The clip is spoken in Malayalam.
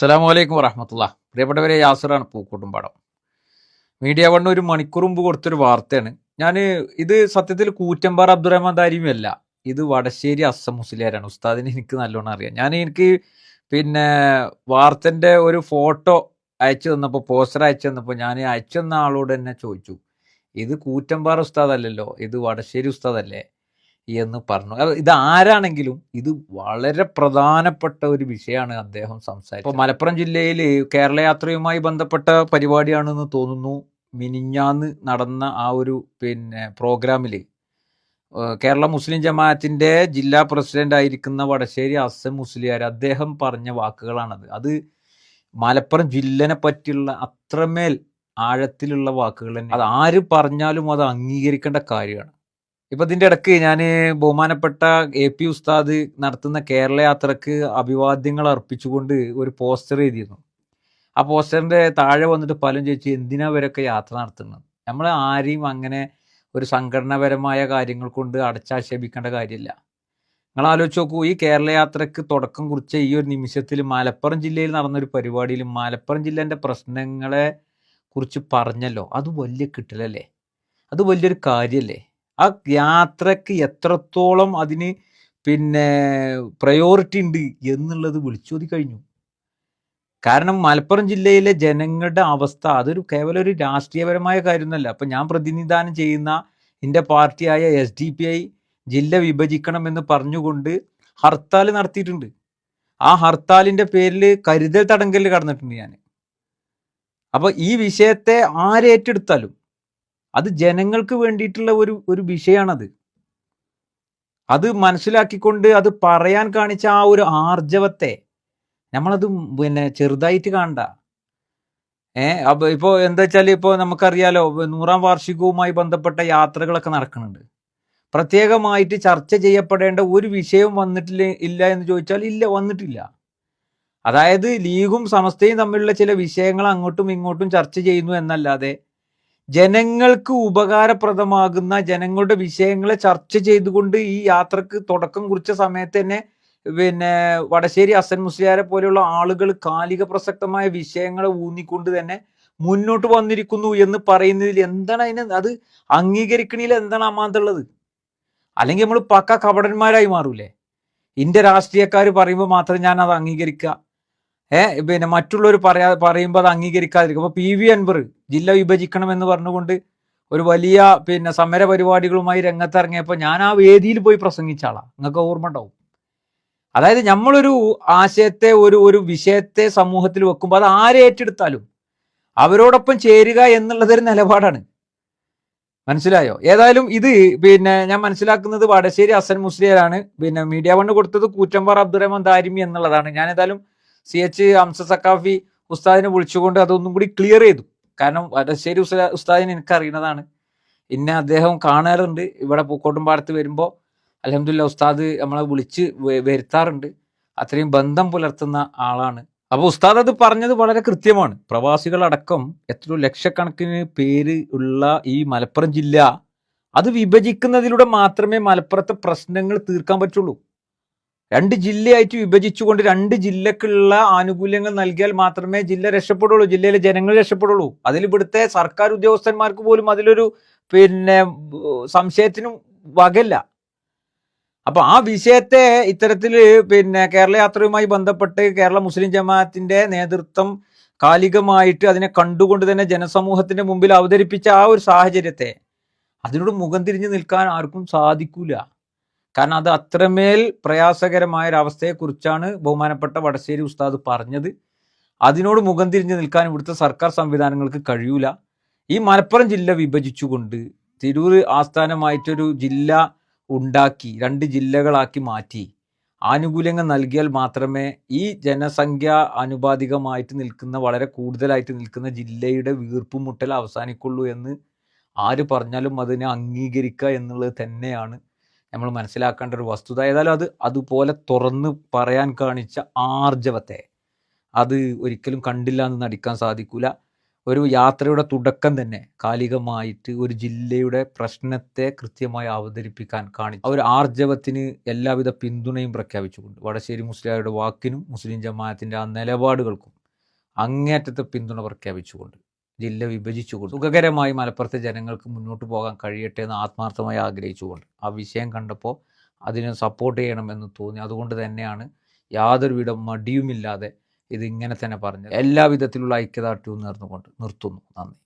അസ്സലാമു വലൈക്കും വറഹമത്തുള്ള. പ്രിയപ്പെട്ടവരെ യാസറാണ് പൂക്കോട്ടുംപാടം. മീഡിയ വൺ ഒരു മണിക്കൂർ മുമ്പ് കൊടുത്തൊരു വാർത്തയാണ്. ഞാൻ ഇത് സത്യത്തിൽ കൂറ്റമ്പാറ അബ്ദുറഹ്മാൻ താരിയുമല്ല ഇത് വടശ്ശേരി അസം മുസ്ലിയാരാണ്. ഉസ്താദിന് എനിക്ക് നല്ലോണം അറിയാം. ഞാൻ എനിക്ക് പിന്നെ വാർത്തന്റെ ഒരു ഫോട്ടോ അയച്ചു തന്നപ്പോൾ പോസ്റ്റർ അയച്ചു തന്നപ്പോൾ ഞാൻ അയച്ചു തന്ന ആളോട് തന്നെ ചോദിച്ചു. ഇത് കൂറ്റമ്പാറ ഉസ്താദല്ലല്ലോ? ഇത് വടശ്ശേരി ഉസ്താദല്ലേ? എന്ന് പറഞ്ഞു. ഇത് ആരാണെങ്കിലും ഇത് വളരെ പ്രധാനപ്പെട്ട ഒരു വിഷയമാണ് അദ്ദേഹം സംസാരിച്ചത്. മലപ്പുറം ജില്ലയിൽ കേരളയാത്രയുമായി ബന്ധപ്പെട്ട പരിപാടിയാണെന്ന് തോന്നുന്നു. മിനിഞ്ഞാന്ന് നടന്ന ആ ഒരു പിന്നെ പ്രോഗ്രാമിൽ കേരള മുസ്ലിം ജമാഅത്തിന്റെ ജില്ലാ പ്രസിഡന്റ് ആയിരിക്കുന്ന വടശ്ശേരി അസം മുസ്ലിയാർ അദ്ദേഹം പറഞ്ഞ വാക്കുകളാണത്. അത് മലപ്പുറം ജില്ലനെ പറ്റിയുള്ള അത്രമേൽ ആഴത്തിലുള്ള വാക്കുകൾ തന്നെ അത് ആര് പറഞ്ഞാലും അത് അംഗീകരിക്കേണ്ട കാര്യമാണ്. ഇപ്പൊ ഇതിന്റെ ഇടയ്ക്ക് ഞാൻ ബഹുമാനപ്പെട്ട എ പി ഉസ്താദ് നടത്തുന്ന കേരള യാത്രയ്ക്ക് അഭിവാദ്യങ്ങൾ അർപ്പിച്ചുകൊണ്ട് ഒരു പോസ്റ്റർ എഴുതിയിരുന്നു. ആ പോസ്റ്ററിന്റെ താഴെ വന്നിട്ട് പലരും ചോദിച്ചു എന്തിനാ ഇവരൊക്കെ യാത്ര നടത്തുന്നത്? നമ്മൾ ആരെയും അങ്ങനെ ഒരു സംഘടനാപരമായ കാര്യങ്ങൾ കൊണ്ട് അടച്ചാക്ഷേപിക്കേണ്ട കാര്യമില്ല. നിങ്ങൾ ആലോചിച്ച് നോക്കൂ ഈ കേരള യാത്രയ്ക്ക് തുടക്കം കുറിച്ച ഈ ഒരു നിമിഷത്തിൽ മലപ്പുറം ജില്ലയിൽ നടന്നൊരു പരിപാടിയിൽ മലപ്പുറം ജില്ലേന്റെ പ്രശ്നങ്ങളെ കുറിച്ച് പറഞ്ഞല്ലോ. അത് വലിയ കിട്ടലല്ലേ? അത് വലിയൊരു കാര്യമല്ലേ ആ യാത്രയ്ക്ക് എത്രത്തോളം അതിന് പിന്നെ പ്രയോറിറ്റി ഉണ്ട് എന്നുള്ളത് വിളിച്ചോതി കഴിഞ്ഞു കാരണം മലപ്പുറം ജില്ലയിലെ ജനങ്ങളുടെ അവസ്ഥ അതൊരു കേവലം ഒരു രാഷ്ട്രീയപരമായ കാര്യമൊന്നുമല്ല. അപ്പം ഞാൻ പ്രതിനിധാനം ചെയ്യുന്ന എന്റെ പാർട്ടിയായ എസ് ഡി പി ഐ ജില്ല വിഭജിക്കണം എന്ന് പറഞ്ഞുകൊണ്ട് ഹർത്താൽ നടത്തിയിട്ടുണ്ട്. ആ ഹർത്താലിന്റെ പേരിൽ കരുതൽ തടങ്കലിൽ കടന്നിട്ടുണ്ട് ഞാൻ. അപ്പോൾ ഈ വിഷയത്തെ ആരേറ്റെടുത്താലും അത് ജനങ്ങൾക്ക് വേണ്ടിയിട്ടുള്ള ഒരു ഒരു വിഷയമാണത് അത് മനസ്സിലാക്കിക്കൊണ്ട് അത് പറയാൻ കാണിച്ച ആ ഒരു ആർജവത്തെ നമ്മളത് പിന്നെ ചെറുതായിട്ട് കാണണ്ട. ഏ അപ്പൊ ഇപ്പോ എന്താ വെച്ചാൽ ഇപ്പോ നമുക്കറിയാലോ നൂറാം വാർഷികവുമായി ബന്ധപ്പെട്ട യാത്രകളൊക്കെ നടക്കുന്നുണ്ട്. പ്രത്യേകമായിട്ട് ചർച്ച ചെയ്യപ്പെടേണ്ട ഒരു വിഷയവും വന്നിട്ടില്ല ഇല്ല എന്ന് ചോദിച്ചാൽ ഇല്ല വന്നിട്ടില്ല. അതായത് ലീഗും സമസ്തയും തമ്മിലുള്ള ചില വിഷയങ്ങൾ അങ്ങോട്ടും ഇങ്ങോട്ടും ചർച്ച ചെയ്യുന്നു എന്നല്ലാതെ ജനങ്ങൾക്ക് ഉപകാരപ്രദമാകുന്ന ജനങ്ങളുടെ വിഷയങ്ങളെ ചർച്ച ചെയ്തുകൊണ്ട് ഈ യാത്രയ്ക്ക് തുടക്കം കുറിച്ച സമയത്ത് തന്നെ പിന്നെ വടശ്ശേരി അസൻ മുസ്ലിയാരെ പോലെയുള്ള ആളുകൾ കാലിക പ്രസക്തമായ വിഷയങ്ങളെ ഊന്നിക്കൊണ്ട് തന്നെ മുന്നോട്ട് വന്നിരിക്കുന്നു എന്ന് പറയുന്നതിൽ എന്താണ് അതിന് അത് അംഗീകരിക്കണില്ല എന്താണ് അമാന്തുള്ളത് അല്ലെങ്കിൽ നമ്മൾ പക്ക കപടന്മാരായി മാറൂലേ? ഇന്റെ രാഷ്ട്രീയക്കാർ പറയുമ്പോൾ മാത്രം ഞാൻ അത് അംഗീകരിക്കുക. ഏ പിന്നെ മറ്റുള്ളവർ പറയാ പറയുമ്പോൾ അത് അംഗീകരിക്കാതിരിക്കും. അപ്പൊ പി വി അൻവർ ജില്ല വിഭജിക്കണം എന്ന് പറഞ്ഞുകൊണ്ട് ഒരു വലിയ പിന്നെ സമര പരിപാടികളുമായി രംഗത്തിറങ്ങിയപ്പോൾ ഞാൻ ആ വേദിയിൽ പോയി പ്രസംഗിച്ച നിങ്ങൾക്ക് ഓർമ്മ ഉണ്ടാവും. അതായത് നമ്മളൊരു ആശയത്തെ ഒരു ഒരു വിഷയത്തെ സമൂഹത്തിൽ വെക്കുമ്പോൾ അത് ആരെ ഏറ്റെടുത്താലും അവരോടൊപ്പം ചേരുക എന്നുള്ളതൊരു നിലപാടാണ്. മനസ്സിലായോ? ഏതായാലും ഇത് പിന്നെ ഞാൻ മനസ്സിലാക്കുന്നത് വടശ്ശേരി അസൻ മുസ്ലിയാരാണ്. പിന്നെ മീഡിയ വണ്ണ് കൊടുത്തത് കൂറ്റമ്പാറ അബ്ദുറഹ്മാൻ ദാരിമി എന്നുള്ളതാണ്. ഞാൻ ഏതായാലും സി എച്ച് ഹംസ സക്കാഫി ഉസ്താദിനെ വിളിച്ചുകൊണ്ട് അതൊന്നും കൂടി ക്ലിയർ ചെയ്തു. കാരണം വടശ്ശേരി ഉസ്താ ഉസ്താദിനെ എനിക്ക് അറിയുന്നതാണ് ഇന്നെ അദ്ദേഹം കാണാറുണ്ട്. ഇവിടെ പൂക്കോട്ടുംപാടത്ത് വരുമ്പോൾ അലഹമില്ല ഉസ്താദ് നമ്മളെ വിളിച്ച് വരുത്താറുണ്ട്. അത്രയും ബന്ധം പുലർത്തുന്ന ആളാണ്. അപ്പോൾ ഉസ്താദ് അത് പറഞ്ഞത് വളരെ കൃത്യമാണ്. പ്രവാസികളടക്കം എത്രയോ ലക്ഷക്കണക്കിന് പേര് ഉള്ള ഈ മലപ്പുറം ജില്ല അത് വിഭജിക്കുന്നതിലൂടെ മാത്രമേ മലപ്പുറത്തെ പ്രശ്നങ്ങൾ തീർക്കാൻ പറ്റുള്ളൂ. രണ്ട് ജില്ലയായിട്ട് വിഭജിച്ചുകൊണ്ട് രണ്ട് ജില്ലക്കുള്ള ആനുകൂല്യങ്ങൾ നൽകിയാൽ മാത്രമേ ജില്ല രക്ഷപ്പെടുള്ളൂ ജില്ലയിലെ ജനങ്ങൾ രക്ഷപ്പെടുള്ളൂ. അതിൽ ഇവിടുത്തെ സർക്കാർ ഉദ്യോഗസ്ഥന്മാർക്ക് പോലും അതിലൊരു പിന്നെ സംശയത്തിനും വകല്ല അപ്പൊ ആ വിഷയത്തെ ഇത്തരത്തിൽ പിന്നെ കേരള യാത്രയുമായി ബന്ധപ്പെട്ട് കേരള മുസ്ലിം ജമാഅത്തിന്റെ നേതൃത്വം കാലികമായിട്ട് അതിനെ കണ്ടുകൊണ്ട് തന്നെ ജനസമൂഹത്തിന്റെ മുമ്പിൽ അവതരിപ്പിച്ച ആ ഒരു സാഹചര്യത്തെ അതിനോട് മുഖം തിരിഞ്ഞു നിൽക്കാൻ ആർക്കും സാധിക്കൂല. കാരണം അത് അത്രമേൽ പ്രയാസകരമായ ഒരു അവസ്ഥയെക്കുറിച്ചാണ് ബഹുമാനപ്പെട്ട വടശ്ശേരി ഉസ്താദ് പറഞ്ഞത്. അതിനോട് മുഖം തിരിഞ്ഞ് നിൽക്കാൻ ഇവിടുത്തെ സർക്കാർ സംവിധാനങ്ങൾക്ക് കഴിയൂല. ഈ മലപ്പുറം ജില്ല വിഭജിച്ചുകൊണ്ട് തിരൂർ ആസ്ഥാനമായിട്ടൊരു ജില്ല ഉണ്ടാക്കി രണ്ട് ജില്ലകളാക്കി മാറ്റി ആനുകൂല്യങ്ങൾ നൽകിയാൽ മാത്രമേ ഈ ജനസംഖ്യ ആനുപാതികമായിട്ട് നിൽക്കുന്ന വളരെ കൂടുതലായിട്ട് നിൽക്കുന്ന ജില്ലയുടെ വീർപ്പുമുട്ടൽ അവസാനിക്കുള്ളൂ എന്ന് ആര് പറഞ്ഞാലും അതിനെ അംഗീകരിക്കുക എന്നുള്ളത് തന്നെയാണ്. നമ്മൾ മനസ്സിലാക്കേണ്ട ഒരു വസ്തുത. ഏതായാലും അത് അതുപോലെ തുറന്ന് പറയാൻ കാണിച്ച ആർജവത്തെ അത് ഒരിക്കലും കണ്ടില്ല എന്ന് നടിക്കാൻ സാധിക്കൂല. ഒരു യാത്രയുടെ തുടക്കം തന്നെ കാലികമായിട്ട് ഒരു ജില്ലയുടെ പ്രശ്നത്തെ കൃത്യമായി അവതരിപ്പിക്കാൻ കാണിച്ചു ആ ഒരു ആർജവത്തിന് എല്ലാവിധ പിന്തുണയും പ്രഖ്യാപിച്ചുകൊണ്ട് വടശ്ശേരി മുസ്ലിയാരുടെ വാക്കിനും മുസ്ലിം ജമാഅത്തിന്റെ ആ നിലപാടുകൾക്കും അങ്ങേറ്റത്തെ പിന്തുണ പ്രഖ്യാപിച്ചുകൊണ്ട് ജില്ല വിഭജിച്ചുകൊണ്ട് സുഖകരമായി മലപ്പുറത്തെ ജനങ്ങൾക്ക് മുന്നോട്ട് പോകാൻ കഴിയട്ടെ എന്ന് ആത്മാർത്ഥമായി ആഗ്രഹിച്ചുകൊണ്ട് ആ വിഷയം കണ്ടപ്പോൾ അതിനെ സപ്പോർട്ട് ചെയ്യണമെന്ന് തോന്നി. അതുകൊണ്ട് തന്നെയാണ് യാതൊരു വിധ മടിയുമില്ലാതെ ഇത് ഇങ്ങനെ തന്നെ പറഞ്ഞത്. എല്ലാവിധത്തിലുള്ള ഐക്യദാർഢ്യവും നേർന്നുകൊണ്ട് നിർത്തുന്നു. നന്ദി.